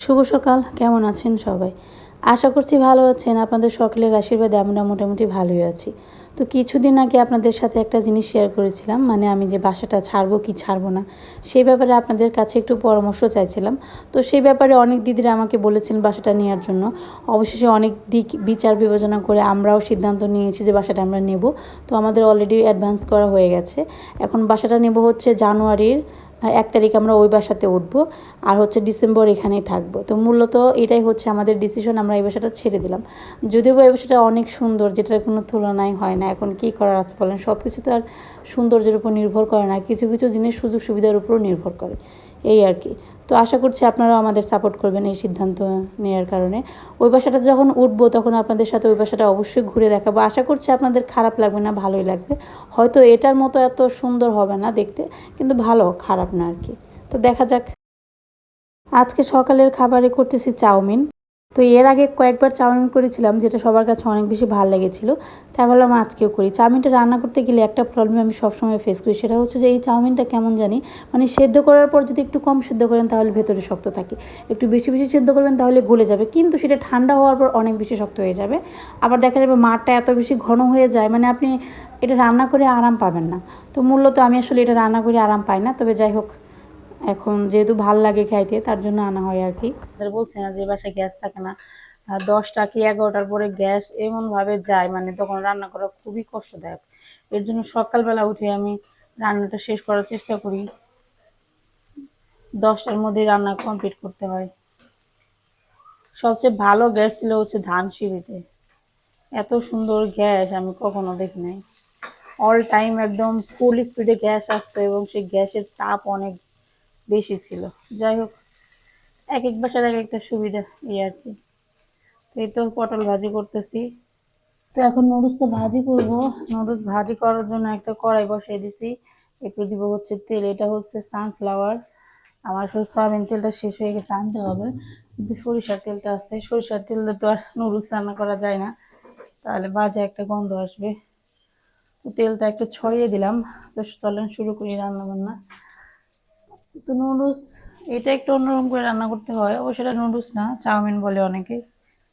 শুভ সকাল, কেমন আছেন সবাই? আশা করছি ভালো আছেন, আপনাদের সকলের আশীর্বাদে আমরা মোটামুটি ভালোই আছি। তো কিছুদিন আগে আপনাদের সাথে একটা জিনিস শেয়ার করেছিলাম মানে আমি যে বাসাটা ছাড়বো কি ছাড়বো না, সেই ব্যাপারে আপনাদের কাছে একটু পরামর্শ চাইছিলাম। তো সেই ব্যাপারে অনেক দিদিরা আমাকে বলেছেন বাসাটা নেওয়ার জন্য। অবশেষে অনেক দিক বিচার বিবেচনা করে আমরাও সিদ্ধান্ত নিয়েছি যে বাসাটা আমরা নেব। তো আমাদের অলরেডি অ্যাডভান্স করা হয়ে গেছে। এখন বাসাটা নেব হচ্ছে জানুয়ারির এক তারিখ আমরা ওই বাসাতে উঠবো, আর হচ্ছে ডিসেম্বর এখানেই থাকব। তো মূলত এটাই হচ্ছে আমাদের ডিসিশন আমরা এই বাসাটা ছেড়ে দিলাম। যদিও এই বাসাটা অনেক সুন্দর, যেটার কোনো তুলনাই হয় না, এখন কী করার আছে বলেন? সব কিছু তো আর সৌন্দর্যের উপর নির্ভর করে না, কিছু কিছু জিনিস সুযোগ সুবিধার উপরও নির্ভর করে। এই আর কি। তো আশা করছি আপনারাও আমাদের সাপোর্ট করবেন এই সিদ্ধান্ত নেওয়ার কারণে। ওই বাসাটা যখন উঠবো তখন আপনাদের সাথে ওই বাসাটা অবশ্যই ঘুরে দেখাবো। আশা করছি আপনাদের খারাপ লাগবে না, ভালোই লাগবে। হয়তো এটার মতো এত সুন্দর হবে না দেখতে, কিন্তু ভালো, খারাপ না আর কি। তো দেখা যাক। আজকে সকালের খাবারে করতেছি চাউমিন। তো এর আগে কয়েকবার চাউমিন করেছিলাম, যেটা সবার কাছে অনেক বেশি ভালো লেগেছিলো। তাই ভাবলাম আজকেও করি। চাউমিনটা রান্না করতে গেলে একটা প্রবলেম আমি সবসময় ফেস করি, সেটা হচ্ছে যে এই চাউমিনটা কেমন জানি মানে সেদ্ধ করার পর যদি একটু কম সেদ্ধ করেন তাহলে ভেতরে শক্ত থাকে। একটু বেশি বেশি সেদ্ধ করবেন তাহলে গলে যাবে, কিন্তু সেটা ঠান্ডা হওয়ার পর অনেক বেশি শক্ত হয়ে যাবে। আবার দেখা যাবে মাঠটা এত বেশি ঘন হয়ে যায় মানে আপনি এটা রান্না করে আরাম পাবেন না। তো মূলত আমি আসলে এটা রান্না করে আরাম পাই না, তবে যাই হোক। এখন যেহেতু ভালো লাগে খাইতে, তার জন্য আনা হয় আর কি। বলছে না যে বাসায় গ্যাস থাকে না। দশটা কি এগারোটার পরে গ্যাস এমনভাবে যায় মানে তখন রান্না করা খুবই কষ্টদায়ক। এর জন্য সকালবেলা উঠে আমি রান্নাটা শেষ করার চেষ্টা করি। দশটার মধ্যে রান্না কমপ্লিট করতে হয়। সবচেয়ে ভালো গ্যাস ছিল হচ্ছে ধান সিঁড়িতে। এত সুন্দর গ্যাস আমি কখনো দেখি নাই। অল টাইম একদম ফুল স্পিডে গ্যাস আসতো এবং সেই গ্যাসের তাপ অনেক বেশি ছিল। যাই হোক, এক এক বাসার এক একটা সুবিধা, এই আর কি। তো এই তো পটল ভাজি করতেছি। তো এখন নুডলসটা ভাজি করব। নুডলস ভাজি করার জন্য একটা কড়াই বসিয়ে দিছি। একটু দিব হচ্ছে তেল, এটা হচ্ছে সানফ্লাওয়ার আমার আসলে সয়াবিন তেলটা শেষ হয়ে গেছে, আনতে হবে। কিন্তু সরিষার তেলটা আছে। সরিষার তেল তো আর নুডলস রান্না করা যায় না। তাহলে বাজে একটা গন্ধ আসবে। তো তেলটা একটু ছড়িয়ে দিলাম। তো চলেন শুরু করি রান্না বান্না তো নুডলস, এটা একটু অন্যরকম করে রান্না করতে হয়। অবশ্য এটা নুডলস না, চাউমিন বলে অনেকে।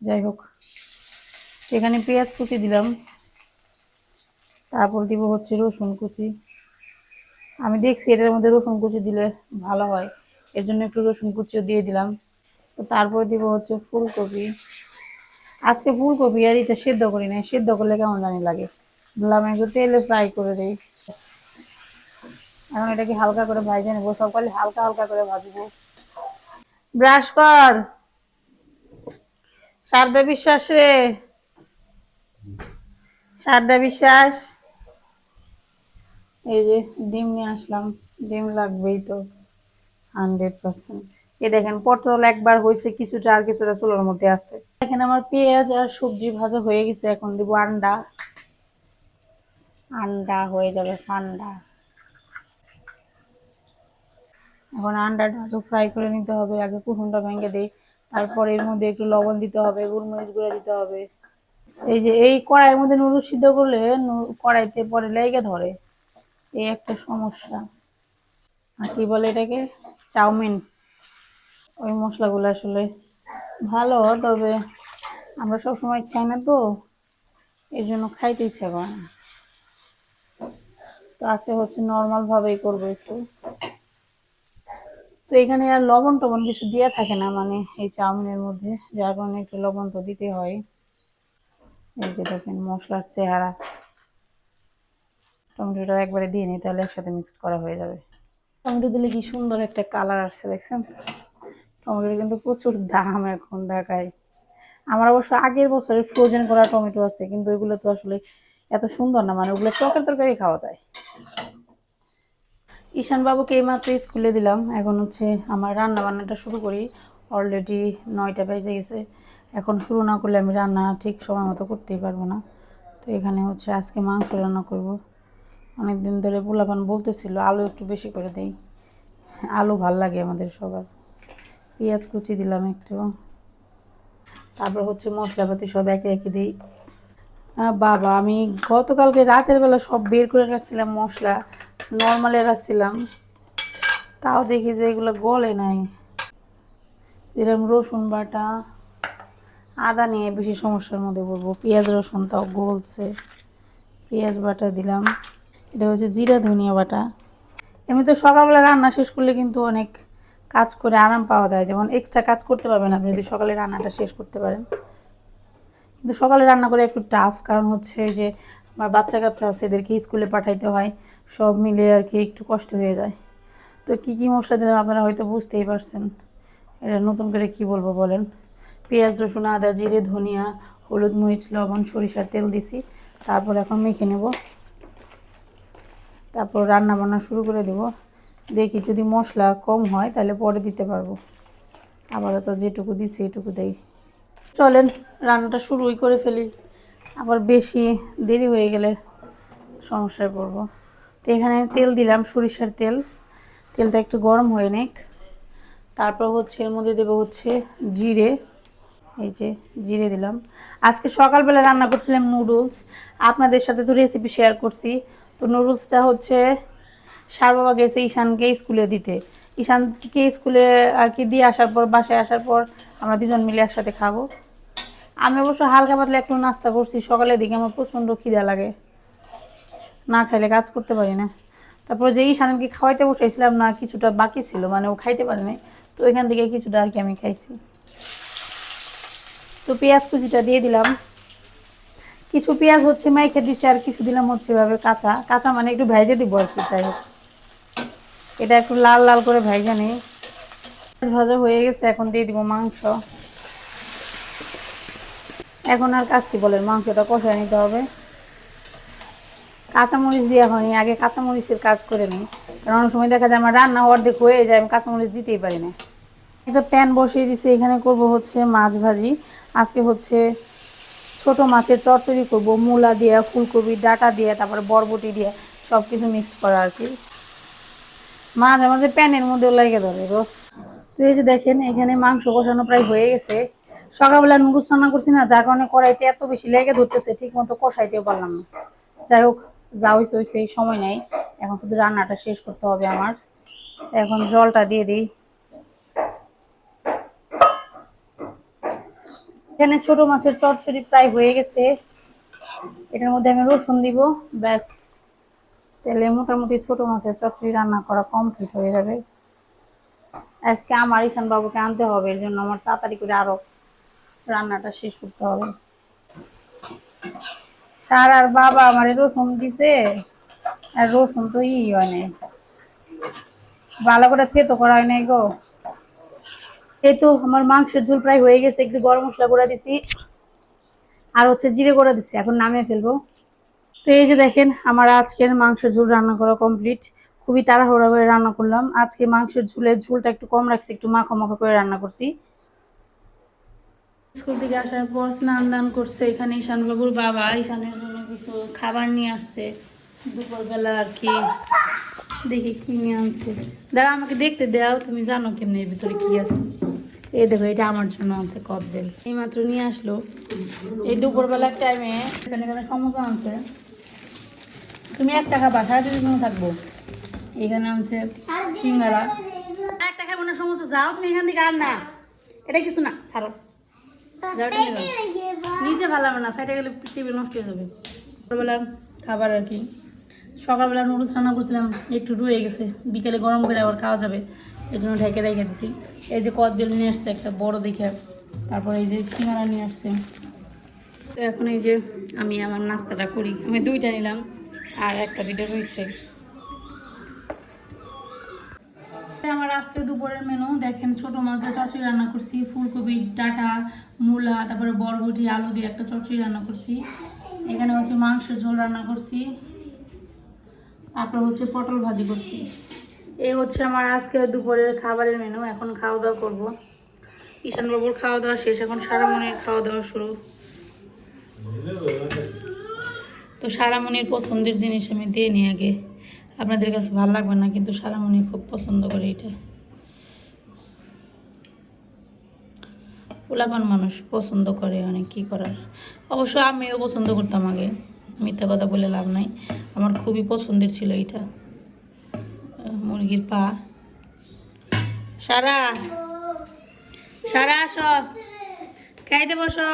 যাই হোক সেখানে পেঁয়াজ কুচি দিলাম। তারপর দিব হচ্ছে রসুন কুচি। আমি দেখছি এটার মধ্যে রসুন কুচি দিলে ভালো হয়। এর জন্য একটু রসুন কুচিও দিয়ে দিলাম। তো তারপর দিব হচ্ছে ফুলকপি। আজকে ফুলকপি আর এটা সেদ্ধ করি না সেদ্ধ করলে কেমন জানি লাগে। বললাম একটু তেলে ফ্রাই করে দিই। এখন এটাকে হালকা করে ভাজে নেব? সকালে হালকা হালকা করে ভাজবো। ব্রাশ কর। শারদা বিশ্বাস। রে শারদা বিশ্বাস। এই যে ডিম নিয়ে আসলাম। ডিম লাগবেই তো। Hundred percent. এ দেখেন, পটল একবার হয়েছে কিছুটা আর কিছুটা চুলোর মধ্যে আছে। এখানে আমার পেঁয়াজ আর সবজি ভাজা হয়ে গেছে, এখন দিব আন্ডা। আন্ডা হয়ে যাবে ঠান্ডা এখন আন্ডাটা একটু ফ্রাই করে নিতে হবে, আগে কুসুমটা ভেঙে দিই, তারপর এর মধ্যে একটু লবণ দিতে হবে গোলমরিচ গুঁড়া দিতে হবে। এই যে, এই কড়াইয়ের মধ্যে নুডলস সিদ্ধ করলে কড়াইতে পরে লেগে ধরে। এই একটা সমস্যা। আর কি বলে এটাকে? চাউমিন। ওই মশলাগুলো আসলে ভালো, তবে আমরা সবসময় খাই না তো এই জন্য খাইতে ইচ্ছা করে না। তো আজকে হচ্ছে নর্মালভাবেই করব একটু। তো এখানে আর লবণ টবণ কিছু দেওয়া থাকে না মানে এই চাউমিনের মধ্যে, যার কারণে একটু লবণ তো দিতে হয়। এই যে দেখেন, মশলার চেহারা। টমেটোটা একবারে দিয়ে নিই, তাহলে একসাথে মিক্সড করা হয়ে যাবে। টমেটো দিলে কি সুন্দর একটা কালার আসছে, দেখছেন? টমেটোর কিন্তু প্রচুর দাম এখন ঢাকায়। আমার অবশ্য আগের বছরের ফ্রোজেন করা টমেটো আছে, কিন্তু এগুলো তো আসলে এত সুন্দর না মানে ওগুলো চকের তরকারি খাওয়া যায়। ঈশান বাবুকে এইমাত্র স্কুলে দিলাম। এখন হচ্ছে আমার রান্না বান্নাটা শুরু করি। অলরেডি নয়টা বেজে গেছে। এখন শুরু না করলে আমি রান্না ঠিক সময় মতো করতেই পারব না। তো এখানে হচ্ছে আজকে মাংস রান্না করব। অনেক দিন ধরে পোলাপান বলতেছিল, আলু একটু বেশি করে দেই। আলু ভালো লাগে আমাদের সবার। পেঁয়াজ কুচি দিলাম একটু। তারপর হচ্ছে মশলাপাতি সব একে একে দিই। বাবা, আমি গতকালকে রাতের বেলা সব বের করে রাখছিলাম মশলা। নর্মালে রাখছিলাম। তাও দেখি যে এগুলো গলে নাই। দিলাম রসুন বাটা, আদা নিয়ে বেশি সমস্যার মধ্যে পড়ব। পেঁয়াজ রসুন তাও গলছে। পেঁয়াজ বাটা দিলাম। এটা হচ্ছে জিরা ধনিয়া বাটা। এমনি তো সকালবেলা রান্না শেষ করলে কিন্তু অনেক কাজ করে আরাম পাওয়া যায়। যেমন এক্সট্রা কাজ করতে পারবেন আপনি যদি সকালে রান্নাটা শেষ করতে পারেন। কিন্তু সকালে রান্না করে একটু টাফ কারণ হচ্ছে যে আমার বাচ্চা কাচ্চা আছে, এদেরকে স্কুলে পাঠাইতে হয়, সব মিলে আর কি একটু কষ্ট হয়ে যায়। তো কী কী মশলা দিলাম আপনারা হয়তো বুঝতেই পারছেন। এটা নতুন করে কি বলব বলেন? পেঁয়াজ, রসুন, আদা, জিরে, ধনিয়া, হলুদ, মরিচ, লবণ, সরিষার তেল দিছি। তারপর এখন মেখে নেব। তারপর রান্না বান্না শুরু করে দেব। দেখি যদি মশলা কম হয় তাহলে পরে দিতে পারব। আপাতত যেটুকু দিছি এটুকু দেই। চলেন, রান্নাটা শুরুই করে ফেলি। আবার বেশি দেরি হয়ে গেলে সমস্যায় পড়ব। তো এখানে তেল দিলাম, সরিষার তেল। তেলটা একটু গরম হয়ে নেক। তারপর হচ্ছে এর মধ্যে দেবো হচ্ছে জিরে। এই যে জিরে দিলাম। আজকে সকালবেলা রান্না করছিলাম নুডলস। আপনাদের সাথে তো রেসিপি শেয়ার করছি। তো নুডলসটা হচ্ছে সার বাবা গেছে ঈশানকে স্কুলে দিতে। ঈশানকে স্কুলে আর কি দিয়ে আসার পর, বাসায় আসার পর আমরা দুজন মিলে একসাথে খাব। আমি অবশ্য হালকা পাতলা একটু নাস্তা করছি সকালের দিকে আমার প্রচণ্ড খিদা লাগে। না খাইলে কাজ করতে পারি না। তারপর যে ঈশানকে খাওয়াইতে বসাইছিলাম না, কিছুটা বাকি ছিল মানে ও খাইতে পারেনি তো এখান থেকে কিছুটা আর কি আমি খাইছি। তো পেঁয়াজ কুচিটা দিয়ে দিলাম। কিছু পেঁয়াজ হচ্ছে মাইখে দিচ্ছে আর কিছু দিলাম হচ্ছে এভাবে কাঁচা। কাঁচা মানে একটু ভেজে দিব আর কি, যাই হোক। এটা একটু লাল লাল করে ভেজে নিই। ভাজা হয়ে গেছে, এখন দিয়ে দিব মাংস। এখন আর কাজ কি বলেন? মাংসটা কষায় নিতে হবে। কাঁচামরিচ দেওয়া হয়নি, আগে কাঁচামরিচের কাজ করে নিই। কারণ অনেক সময় দেখা যায় আমার রান্না অর্ধেক হয়ে যায়, আমি কাঁচামরিচ দিতেই পারি না। এটা প্যান বসিয়ে দিছি, এখানে করব হচ্ছে মাছ ভাজি। আজকে হচ্ছে ছোট মাছের চচ্চড়ি করব, মূলা দিয়ে, ফুলকপি, ডাটা দিয়ে, তারপরে বরবটি দিয়ে সব কিছু মিক্স করা আর কি। মাঝে মাঝে প্যানের মধ্যেও লাগে ধরে তো এই যে দেখেন, এখানে মাংস কষানো প্রায় হয়ে গেছে। সকালবেলা নুডলস রান্না করছি না, যার কারণে কড়াইতে এত বেশি লেগে ধরতেছে ঠিক মতো কষাইতেও পারলাম না। যাই হোক, যা হয়েছে হয়েছে এই সময় নেই। এখন শুধু রান্নাটা শেষ করতে হবে আমার। এখন জলটা দিয়ে দিই। এখানে ছোট মাছের চটচড়ি প্রায় হয়ে গেছে। এটার মধ্যে আমি রসুন দিব, ব্যাস। তাহলে মোটামুটি ছোট মাছের চটচড়ি রান্না করা কমপ্লিট হয়ে যাবে। আজকে আমার ঈশান বাবুকে আনতে হবে, এর জন্য আমার তাড়াতাড়ি করে আরও রান্নাটা শেষ করতে হবে। সার আর বাবা আমার রসুন দিছে, আর রসুন তো ই হয় নাই। ভালো করে থেতো করা হয় নাই গো। এই তো আমার মাংসের ঝোল প্রায় হয়ে গেছে, একটু গরম মশলা করে দিছি, আর হচ্ছে জিরে করে দিছি, এখন নামিয়ে ফেলব। তো এই যে দেখেন, আমার আজকের মাংসের ঝোল রান্না করা কমপ্লিট। খুবই তাড়াহুড়া করে রান্না করলাম। আজকে মাংসের ঝোলের ঝোলটা একটু কম রাখছি, একটু মাখা মাখা করে রান্না করছি। স্কুল থেকে আসার পর স্নান দান করছে। এখানে ঈশানবাবুর বাবা। ঈশানের জন্য কিছু খাবার নিয়ে আসছে। দুপুরবেলা আর কি দেখি কি নিয়ে আনছে। দাঁড়া, আমাকে দেখতে দাও। তুমি জানো কেমনি এর ভিতরে কি আছে। এই দেখো, এটা আমার জন্য আছে কদবেল এই মাত্র নিয়ে আসলো। এই দুপুরবেলার টাইমে এখানে এখানে সমস্যা আনছে। তুমি এক টাকা বা সাড়ে তিন থাকব। এখানে আনছে সিঙ্গারা। আর একটা খাব না, সমস্যা। যাও তুমি এখান থেকে আর না। এটা কিছু না, ছাড়ো। নিচে ভালো হবে না ফেটে গেলে টেবিল নষ্ট হয়ে যাবে। ছোটবেলার খাবার আর কি। সকালবেলা নুডলস রান্না করছিলাম একটু রয়ে গেছে। বিকেলে গরম করে আবার খাওয়া যাবে। এই জন্য ঢেকে রেখে দিছি। এই যে কদবেল নিয়ে আসছে একটা বড় দেখে তারপর এই যে সিঙ্গারা নিয়ে আসছে। তো এখন এই যে আমি আমার নাস্তাটা করি। আমি দুইটা নিলাম আর একটা দুইটা রয়েছে। আজকে দুপুরের মেনু দেখেন ছোট মাছ দিয়ে চচ্চড়ি রান্না করছি, ফুলকপি, ডাটা, মূলা, তারপরে বরবটি, আলু দিয়ে একটা চচ্চড়ি রান্না করছি। এখানে হচ্ছে মাংসের ঝোল রান্না করছি। তারপর হচ্ছে পটল ভাজি করছি। এই হচ্ছে আমার আজকে দুপুরের খাবারের মেনু এখন খাওয়া দাওয়া করব। ঈশান বাবুর খাওয়া দাওয়া শেষ, এখন সারামণির খাওয়া দাওয়া শুরু। তো সারামণির পছন্দের জিনিস আমি দিয়ে নিই আগে। আপনাদের কাছে ভালো লাগবে না, কিন্তু সারামণি খুব পছন্দ করে এটা। পোলাপান মানুষ পছন্দ করে অনেক, কি করার? অবশ্য আমিও পছন্দ করতাম আগে, মিথ্যা কথা বলে লাভ নাই। আমার খুবই পছন্দের ছিল এটা। মুরগির পা। সারা সারা আসো। খাইতে বসো।